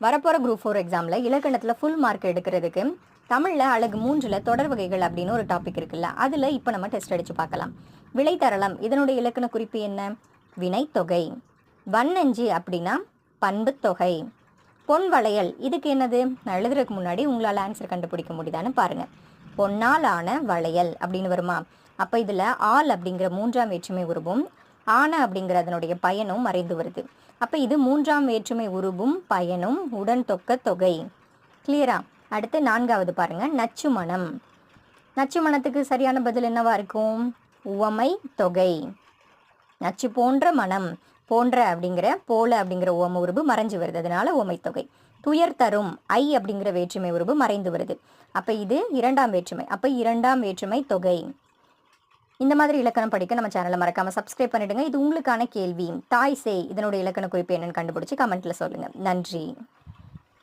வரப்போகிற group four எக்ஸாமில் இலக்கணத்தில் ஃபுல் மார்க் எடுக்கிறதுக்கு தமிழில் அழகு மூன்றில் தொடர் வகைகள் அப்படின்னு ஒரு டாபிக் இருக்குல்ல அதில் இப்போ நம்ம டெஸ்ட் அடித்து பார்க்கலாம். விளைத்தரளம் இதனுடைய இலக்கண குறிப்பு என்ன? வினைத்தொகை. வண்ணஞ்சி அப்படின்னா பண்புத் தொகை. பொன் வளையல் இதுக்கு என்னது? நான் எழுதுறதுக்கு முன்னாடி உங்களால் ஆன்சர் கண்டுபிடிக்க முடியுதான்னு பாருங்கள் பொன்னால் ஆன வளையல் அப்படின்னு வருமா? அப்போ இதில் ஆல் அப்படிங்கிற மூன்றாம் வேற்றுமை உருவும் ஆன அப்படிங்கிற அதனுடைய பயனும் மறைந்து வருது. அப்போ இது மூன்றாம் வேற்றுமை உருவும் பயனும் உடன் தொக்க தொகை. கிளியரா அடுத்து நான்காவது பாருங்க. நச்சு மணம் நச்சு மணத்துக்கு சரியான பதில் என்னவா இருக்கும்? உவமை தொகை. நச்சு போன்ற மனம். போன்ற அப்படிங்கிற போல அப்படிங்கிற உவம உருவு மறைஞ்சு வருது. அதனால உவமை தொகை. துயர் தரும் ஐ அப்படிங்கிற வேற்றுமை உருவு மறைந்து வருது. அப்ப இது இரண்டாம் வேற்றுமை. அப்ப இரண்டாம் வேற்றுமை தொகை. இந்த மாதிரி இலக்கணம் படிக்க நம்ம சேனலை மறக்காம சப்ஸ்கிரைப் பண்ணிடுங்க. இது உங்களுக்கான கேள்வி. தாய் சே இதனுடைய இலக்கண குறிப்பு என்னன்னு கண்டுபிடிச்சி கமெண்ட்ல சொல்லுங்க. நன்றி.